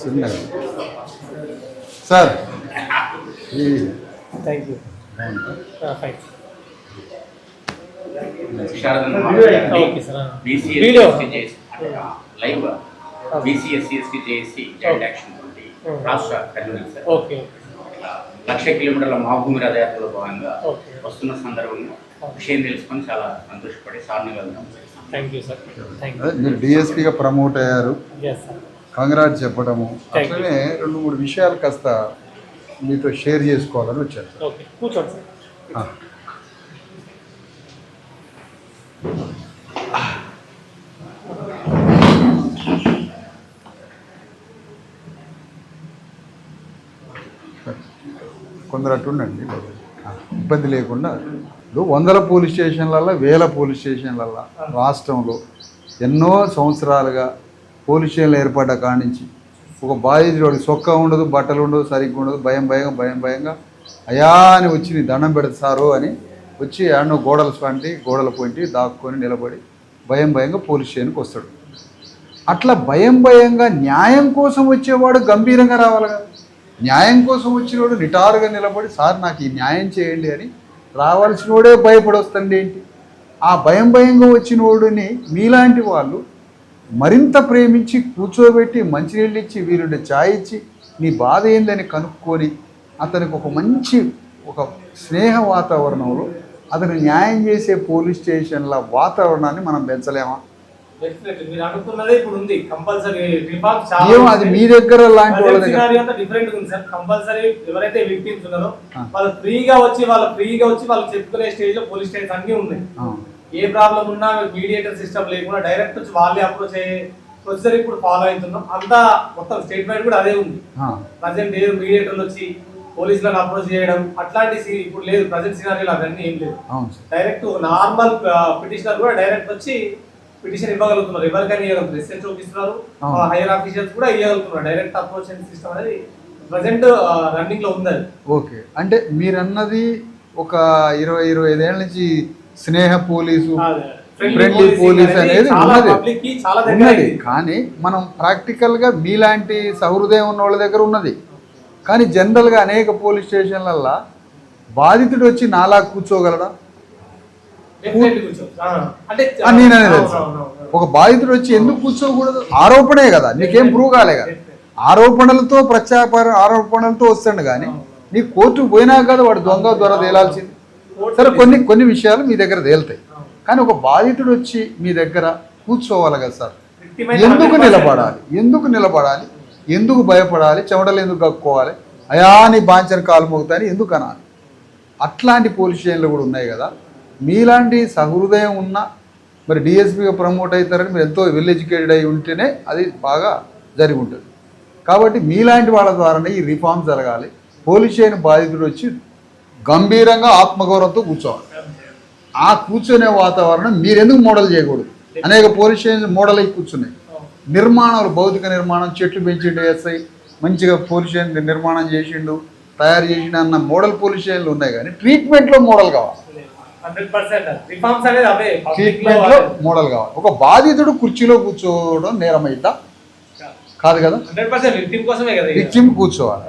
చిన్నగా sir thank you live B C S C S T J A C joint action committee రాష్ట్ర convener sir okay lakh కిలోమీటర్ల మహాభూమి రథయాత్రలో భాగంగా వస్తున్న సందర్భంగా విషయం తెలుసుకొని చాలా సంతోషపడి సార్ని వెళ్దాం థ్యాంక్ యూ సార్ థ్యాంక్ అదే మీరు డిఎస్పీగా ప్రమోట్ అయ్యారు. కంగ్రాట్ చెప్పడము. అట్లనే రెండు మూడు విషయాలు కాస్త మీతో షేర్ చేసుకోవాలని సార్ కూర్చోండి సార్ కొందరు అట్టుండండి ఇబ్బంది లేకుండా. ఇప్పుడు వందల పోలీస్ స్టేషన్లలో వేల పోలీస్ స్టేషన్లలో రాష్ట్రంలో ఎన్నో సంవత్సరాలుగా పోలీస్ స్టేషన్లు ఏర్పడ్డ కానించి నుంచి ఒక బాధితుడు సొక్క ఉండదు బట్టలు ఉండదు సరిగ్గా ఉండదు భయం భయంగా భయం భయంగా అయా అని వచ్చి నీ దండం పెడతారు అని వచ్చి ఆడనో గోడలు స్వంటి గోడలు పొంటి దాక్కొని నిలబడి భయం భయంగా పోలీస్ స్టేషన్కి వస్తాడు. అట్లా భయం భయంగా న్యాయం కోసం వచ్చేవాడు గంభీరంగా రావాలి కదా. న్యాయం కోసం వచ్చినోడు నిటారుగా నిలబడి సార్ నాకు ఈ న్యాయం చేయండి అని రావాల్సినోడే భయపడి ఏంటి? ఆ భయం భయంగా వచ్చినోడుని మీలాంటి వాళ్ళు మరింత ప్రేమించి కూర్చోబెట్టి మంచినీళ్ళు ఇచ్చి వీరుడి ఛాయ్ ఇచ్చి నీ బాధ ఏందని కనుక్కొని అతనికి ఒక మంచి ఒక స్నేహ వాతావరణంలో అతను న్యాయం చేసే పోలీస్ స్టేషన్ల వాతావరణాన్ని మనం పెంచలేమా? మీరు అనుకున్నదే ఇప్పుడు ఉంది. కంపల్సరీ ఏమో అది మీ దగ్గర లాంటి వాళ్ళ దగ్గర డిఫరెంట్ ఉంది సార్. కంపల్సరీ ఎవరైతే విక్టిమ్స్ ఉన్నారో. వాళ్ళు ఫ్రీగా వచ్చి వాళ్ళు ఫ్రీగా వచ్చి వాళ్ళు చెప్పుకునే స్టేజ్లో పోలీస్ స్టేషన్ అన్ని ఉన్నాయి. ఏ ప్రాబ్లం ఉన్నా మీడియేటర్ సిస్టమ్ లేకుండా డైరెక్ట్ వచ్చి వాళ్ళే అప్రోచ్ అయ్యే ప్రొసీజర్ ఇప్పుడు ఫాలో అవుతున్నాం. అంతా మొత్తం స్టేట్మెంట్ కూడా అదే ఉంది. ప్రజెంట్ ఏ మీడియేటర్లు వచ్చి పోలీసులను అప్రోచ్ చేయడం అట్లాంటి ఇప్పుడు లేదు. ప్రజెంట్ సినారీలో అవన్నీ ఏం లేదు. డైరెక్ట్ నార్మల్ పిటిషనర్ కూడా డైరెక్ట్ వచ్చి పిటిషన్ ఇవ్వగలుగుతున్నారు. ఎవరికైనా ఇవ్వగలుగుతారు ఎస్ఎస్ చూపిస్తున్నారు. హైయర్ ఆఫీసర్స్ కూడా ఇవ్వగలుగుతున్నారు. డైరెక్ట్ అప్రోచ్ సిస్టమ్ అనేది ప్రజెంట్ రన్నింగ్లో ఉంది ఓకే. అంటే మీరన్నది ఒక ఇరవై ఇరవై ఐదేళ్ళ నుంచి స్నేహ పోలీసు అనేది ఉన్నది. ఉన్నది. కానీ మనం ప్రాక్టికల్గా మీలాంటి సహృదయం ఉన్న వాళ్ళ దగ్గర ఉన్నది. కానీ జనరల్గా అనేక పోలీస్ స్టేషన్లల్లో బాధితుడు వచ్చి నాలా కూర్చోగలడా Definitely కూర్చో. ఆ, అంటే ఆ, నేను అనేది. ఒక బాధితుడు వచ్చి ఎందుకు కూర్చోకూడదు? ఆరోపణే కదా. నీకేం ప్రూవ్ కాలే కదా. ఆరోపణలతో ప్రత్యాపార ఆరోపణలతో వస్తాడు కానీ నీ కోర్టుకు పోయినా కదా వాడు దొంగ దొర తేలాల్సింది. సరే కొన్ని కొన్ని విషయాలు మీ దగ్గర తేలుతాయి. కానీ ఒక బాధితుడు వచ్చి మీ దగ్గర కూర్చోవాలి కదా సార్. ఎందుకు 100% నిలబడాలి? ఎందుకు నిలబడాలి? ఎందుకు భయపడాలి? చెమటలు ఎందుకు కక్కుకోవాలి? అయా నీ బాంచని కాలు మోగుతాయని ఎందుకు అనాలి? అట్లాంటి పోలీస్ స్టేషన్లు కూడా ఉన్నాయి కదా. మీలాంటి సహృదయం ఉన్న మరి డిఎస్పీగా ప్రమోట్ అవుతారని మీరు ఎంతో వెల్ ఎడ్యుకేటెడ్ అయి ఉంటేనే అది బాగా జరిగి ఉంటుంది. కాబట్టి మీలాంటి వాళ్ళ ద్వారానే ఈ రిఫార్మ్ జరగాలి. పోలీస్ స్టేషన్ బాధితుడు వచ్చి గంభీరంగా ఆత్మగౌరవంతో కూర్చోవాలి. ఆ కూర్చునే వాతావరణం మీరు ఎందుకు మోడల్ చేయకూడదు? అనేక పోలీస్ స్టేషన్ మోడల్ అయి కూర్చున్నాయి. నిర్మాణాలు భౌతిక నిర్మాణం చెట్లు పెంచిండు ఎస్ఐ మంచిగా పోలీస్ స్టేషన్ నిర్మాణం చేసిండు తయారు చేసిండు అన్న మోడల్ పోలీస్ స్టేషన్లు ఉన్నాయి కానీ ట్రీట్మెంట్లో మోడల్ కావాలి. 100% రిఫార్మ్స్ అనేది అవే పబ్లిక్లో ట్రీట్మెంట్లో మోడల్ కావాలి. ఒక బాధితుడు కుర్చీలో కూర్చోవడం నేరమైద్దా కాదు కదా. కదా. విక్టిమ్ కూర్చోవాలి.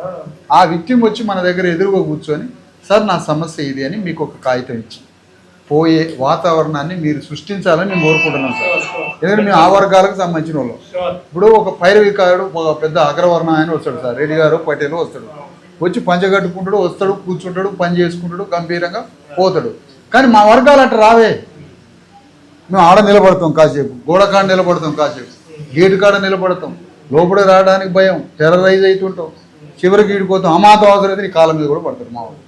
ఆ. విక్టిమ్ వచ్చి మన దగ్గర ఎదురుగా కూర్చొని సార్ నా సమస్య ఇది అని మీకు ఒక కాగితం ఇచ్చి పోయే వాతావరణాన్ని మీరు సృష్టించాలని నేను కోరుకుంటున్నాను సార్. ఎందుకంటే మేము ఆ వర్గాలకు సంబంధించిన వాళ్ళు. ఇప్పుడు ఒక పైరవికారుడు ఒక పెద్ద అగ్రవర్ణ ఆయన వస్తాడు సార్. రెడ్డి గారు పటేలు వస్తాడు. వచ్చి పంచగట్టుకుంటాడు వస్తాడు కూర్చుంటాడు పని చేసుకుంటాడు గంభీరంగా పోతాడు. కానీ మా వర్గాలు అట్లా రావే. మేము ఆడ నిలబడతాం కాసేపు. గోడకాడ నిలబడతాం కాసేపు. గేటు కాడ నిలబడతాం. లోపల రావడానికి భయం. టెర్రరైజ్ అవుతుంటాం చివరికి ఈడిపోతాం అమాతం అవసరం నీ కాలం మీద కూడా పడతారు మా వాళ్ళు.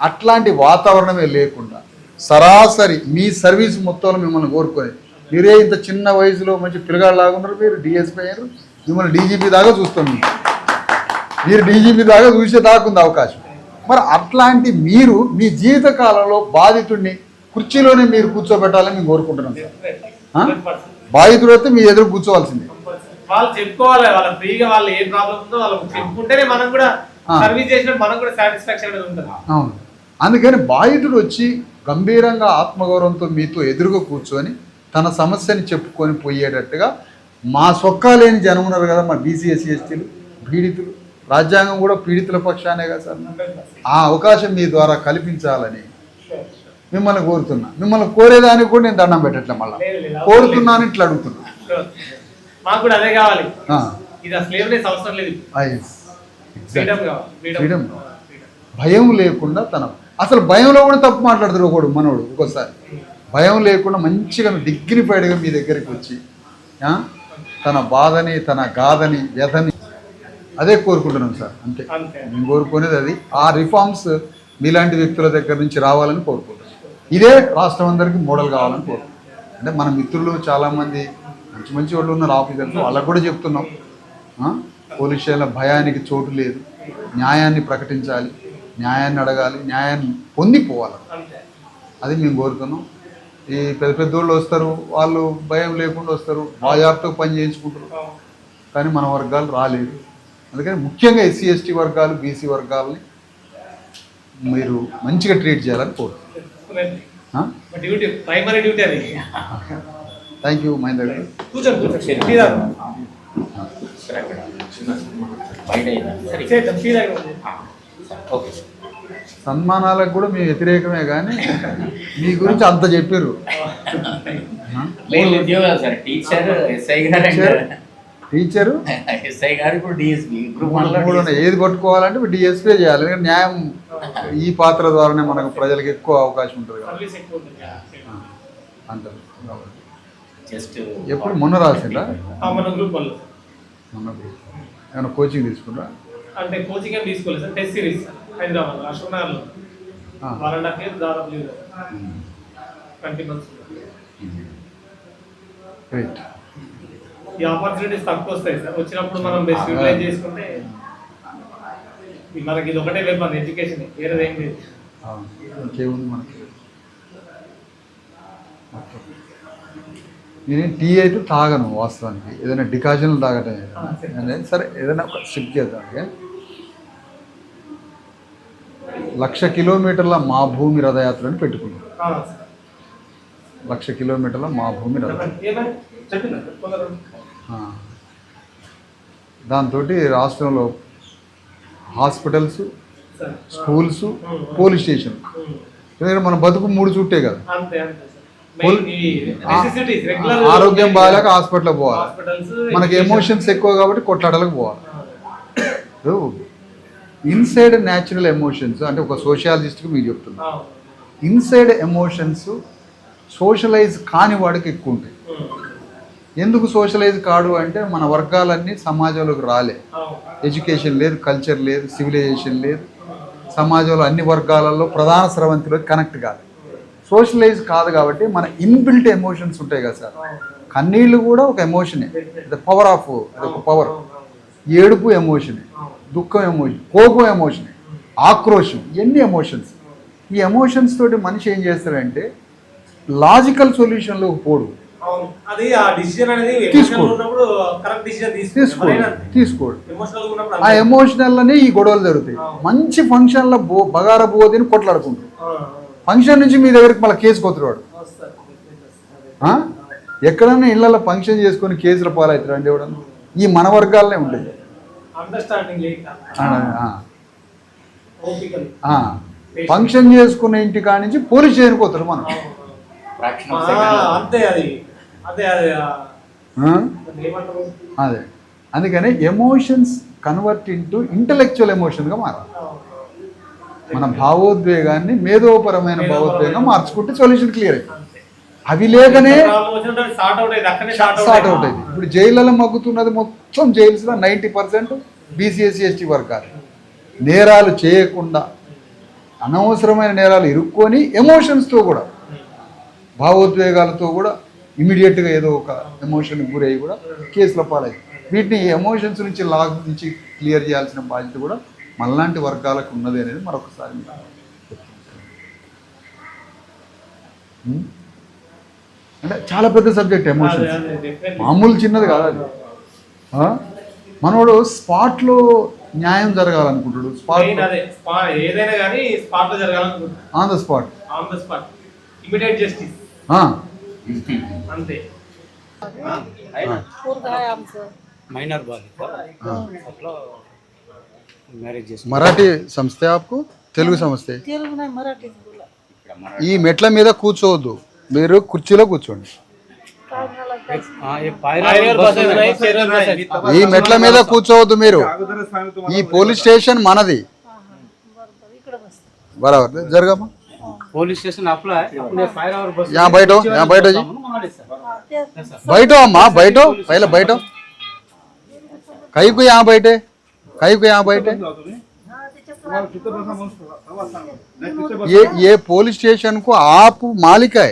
అట్లాంటి వాతావరణమే లేకుండా సరాసరి మీ సర్వీస్ మొత్తంలో మిమ్మల్ని కోరుకొని మీరే ఇంత చిన్న వయసులో మంచి పిల్లగాళ్ళలాగున్నారు మీరు డిఎస్పీ అయ్యారు. మిమ్మల్ని డీజీపీ దాకా చూస్తాం మేము. మీరు డీజీపీ దాకా చూసే దాకా ఉంది అవకాశం. మరి అట్లాంటి మీరు మీ జీవిత కాలంలో బాధితుడిని కుర్చీలోనే మీరు కూర్చోబెట్టాలని మేము కోరుకుంటున్నాం సార్ ఆ? 100%. బాధితుడు అయితే మీ ఎదురు కూర్చోవాల్సిందే వాళ్ళు చెప్పుకోవాలి వాళ్ళ ఫ్రీగా వాళ్ళు ఏ ప్రాబ్లం ఉందో వాళ్ళకి చెప్పుకుంటేనే మనం కూడా. సర్వీస్ చేసినట్టు మనకు కూడా సాటిస్ఫాక్షన్ అనేది ఉంటుంది అవును అందుకని బాధితుడు వచ్చి గంభీరంగా ఆత్మగౌరవంతో మీతో ఎదురుగా కూర్చొని తన సమస్యని చెప్పుకొని పోయేటట్టుగా మా సొక్కా లేని జనం ఉన్నారు కదా మా బీసీ ఎస్సీ ఎస్టీలు పీడితులు రాజ్యాంగం కూడా పీడితుల పక్షానే కదా సార్? ఆ అవకాశం మీ ద్వారా కల్పించాలని మిమ్మల్ని కోరుతున్నా. మిమ్మల్ని కోరేదానికి కూడా నేను దండం పెట్టట్లే మళ్ళీ. కోరుతున్నాను ఇట్లా అడుగుతున్నా. మాకు కూడా అదే కావాలి. అవసరం లేదు. ఫ్రీడమ్ భయం లేకుండా తన అసలు భయంలో కూడా తప్పు మాట్లాడుతాడు ఒకడు మనోడు ఒక్కోసారి భయం లేకుండా మంచిగా డిగ్నిఫైడ్గా మీ దగ్గరికి వచ్చి తన బాధని తన గాథని వ్యధని అదే కోరుకుంటున్నాం సార్ అంతే. మేము కోరుకునేది అది. ఆ రిఫార్మ్స్ మీలాంటి వ్యక్తుల దగ్గర నుంచి రావాలని కోరుకుంటున్నాం. ఇదే రాష్ట్రం అందరికీ మోడల్ కావాలని కోరుకుంటున్నాం. అంటే మన మిత్రులు చాలామంది మంచి మంచి వాళ్ళు ఉన్నారు ఆఫీసర్స్ వాళ్ళకు కూడా చెప్తున్నాం? పోలీస్ స్టేషన్ల భయానికి చోటు లేదు. న్యాయాన్ని ప్రకటించాలి న్యాయాన్ని అడగాలి న్యాయాన్ని పొందిపోవాలి అది మేము కోరుతున్నాం. ఈ పెద్ద పెద్దోళ్ళు వస్తారు వాళ్ళు భయం లేకుండా వస్తారు బాజాబ్తో పని చేయించుకుంటారు. కానీ మన వర్గాలు రాలేదు. అందుకని ముఖ్యంగా ఎస్సీ ఎస్టీ వర్గాలు బీసీ వర్గాలని మీరు మంచిగా ట్రీట్ చేయాలని కోరుతున్నాను. మా డ్యూటీ ప్రైమరీ డ్యూటీ అది. Thank you Mahender garu. సన్మానాలకు కూడా మేము వ్యతిరేకమే కానీ మీ గురించి అంత చెప్పారు టీచర్ టీచరు. ఎస్ఐ గారు ఇప్పుడు డిఎస్పి గ్రూప్ వన్. ఏది పట్టుకోవాలంటే డిఎస్పీ చేయాలి. ఎందుకంటే న్యాయం ఈ పాత్ర ద్వారానే మనకు ప్రజలకు ఎక్కువ అవకాశం ఉంటుంది కదా. అంటారు జస్ట్ ఎప్పుడు మొన్న రాసిందా? ఆ, మన గ్రూప్ వాళ్ళు మొన్న ఏమైనా కోచింగ్ తీసుకుంటా అంటే కోచింగ్ ఏం తీసుకోలేదు sir. Test series Hyderabad one and half year దాదాపు ట్వంటీ మంత్స్ రైట్ ఈ ఆపర్చునిటీస్ తక్కువ వస్తాయి సార్. వచ్చినప్పుడు మనం బెస్ట్ యూటిలైజ్ చేసుకుంటే మనకి ఇది ఒకటే లేదు మన ఎడ్యుకేషన్ వేరేది ఏం లేదు. ఇంకేముంది మనకి? నేను టీ అయితే తాగను వాస్తవానికి. ఏదైనా డికాషన్లు తాగటం ఆ, సరే. ఏదైనా ఒక షిఫ్ట్ చేద్దాం? లక్ష కిలోమీటర్ల మా భూమి రథయాత్రని పెట్టుకున్నాం ఆ, సార్. లక్ష కిలోమీటర్ల మా భూమి రథయాత్ర దాంతో రాష్ట్రంలో హాస్పిటల్స్ స్కూల్స్ పోలీస్ స్టేషన్. ఎందుకంటే మన బతుకు మూడు చుట్టే కదా. ఆరోగ్యం బాగాలేక హాస్పిటల్కి పోవాలి. మనకి ఎమోషన్స్ ఎక్కువ కాబట్టి కొట్లాటలకు పోవాలి. ఇన్సైడ్ న్యాచురల్ ఎమోషన్స్ అంటే ఒక సోషియాలజిస్ట్కి మీకు చెప్తున్నా. ఇన్సైడ్ ఎమోషన్స్ సోషలైజ్ కాని వాడికి ఎక్కువ ఉంటాయి. ఎందుకు సోషలైజ్ కాడు అంటే మన వర్గాలన్నీ సమాజంలోకి రాలే. ఎడ్యుకేషన్ లేదు కల్చర్ లేదు సివిలైజేషన్ లేదు. సమాజంలో అన్ని వర్గాలలో ప్రధాన స్రవంతిలోకి కనెక్ట్ కాదు సోషలైజ్ కాదు కాబట్టి మన ఇన్బిల్ట్ ఎమోషన్స్ ఉంటాయి కదా సార్. కన్నీళ్ళు కూడా ఒక ఎమోషనే. ద పవర్ ఆఫ్ ఒక పవర్ ఏడుపు ఎమోషనే. దుఃఖం ఎమోషన్. కోపం ఎమోషనే. ఆక్రోషం. ఎన్ని ఎమోషన్స్? ఈ ఎమోషన్స్ తోటి మనిషి ఏం చేస్తాడంటే లాజికల్ సొల్యూషన్లో పోడు. అది ఆ డిసిజన్ అనేది తీసుకో. ఎమోషనల్ ఉన్నప్పుడు కరెక్ట్ డిసిజన్ తీసుకోడు. ఎమోషనల్ ఆ అంతే. ఎమోషనల్లోనే ఈ గొడవలు జరుగుతాయి. మంచి ఫంక్షన్లో బో బగార బోదిని కొట్లాడుకుంటారు. ఫంక్షన్ నుంచి మీ దగ్గరికి మళ్ళీ కేసు కొత్తవాడు? ఎక్కడన్నా ఇళ్ళల్లో ఫంక్షన్ చేసుకొని కేసుల పాలవుతారు అంటే ఎవడన్నా ఈ మన వర్గాలనే ఉంటుంది అండర్స్టాండింగ్ లేక. ఆ, ఆ, ఓపికలు. ఆ. ఫంక్షన్ చేసుకునే ఇంటి కాడి నుంచి పోలీస్ పోతారు మనం. అంతే అది. అదే అందుకని ఎమోషన్స్ కన్వర్ట్ ఇంటూ ఇంటలెక్చువల్ ఎమోషన్గా మారాలి. మన భావోద్వేగాన్ని మేధోపరమైన భావోద్వేగంగా మార్చుకుంటే సొల్యూషన్ క్లియర్ అంతే. అవి లేకనే అయింది స్టార్ట్ అవుట్ అయింది ఇప్పుడు జైళ్ళలో మగ్గుతున్నది మొత్తం జైల్స్లో ninety percent B C S C S T వర్గాలు. నేరాలు చేయకుండా అనవసరమైన నేరాలు ఇరుక్కొని ఎమోషన్స్తో కూడా భావోద్వేగాలతో కూడా ఇమీడియట్గా ఏదో ఒక ఎమోషన్కి గురయ్యి కూడా కేసుల పాలయ్యి. వీటిని ఎమోషన్స్ నుంచి లాగ్ నుంచి క్లియర్ చేయాల్సిన బాధ్యత కూడా మనలాంటి వర్గాలకు ఉన్నది అనేది మరొకసారి? అంటే చాలా పెద్ద సబ్జెక్ట్ ఎమోషన్స్. మామూలు చిన్నది కాదు అది? మనోడు స్పాట్లో న్యాయం జరగాలనుకుంటాడు. స్పాట్ ఏదైనా కానీ స్పాట్లో జరగాలనుకుంటున్నాను on the spot. On the spot. Immediate justice. అంతే. మైనర్ మరాఠీ సంస్థ తెలుగు సంస్థ? ఈ మెట్ల మీద కూర్చోవద్దు. మీరు కుర్చీలో కూర్చోండి. ఈ మెట్ల మీద కూర్చోవద్దు మీరు. ఈ పోలీస్ స్టేషన్ మనది. బరాబర్. జరగమ్మా. పోలీస్ స్టేషన్ అప్లై अपने फायर और बस यहाँ बैठो, यहाँ बैठो जी। हा ते बैठो अम्मा बैठो पहले बैठो कहीं को यहाँ बैठे कहीं को यहाँ बैठे ये ये पुलिस स्टेशन को आप मालिक है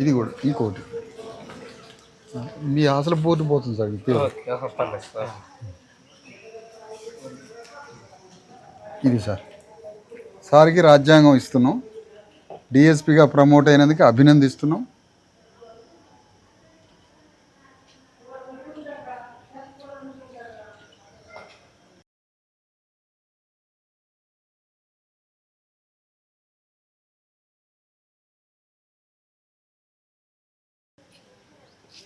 ఇది కూడా ఇంకోటి ఆ, మీ అసలు పోటు పోతుంది సార్. ఇది సార్. సార్కి రాజ్యాంగం ఇస్తున్నాం. డిఎస్పిగా ప్రమోట్ అయినందుకు అభినందిస్తున్నాం.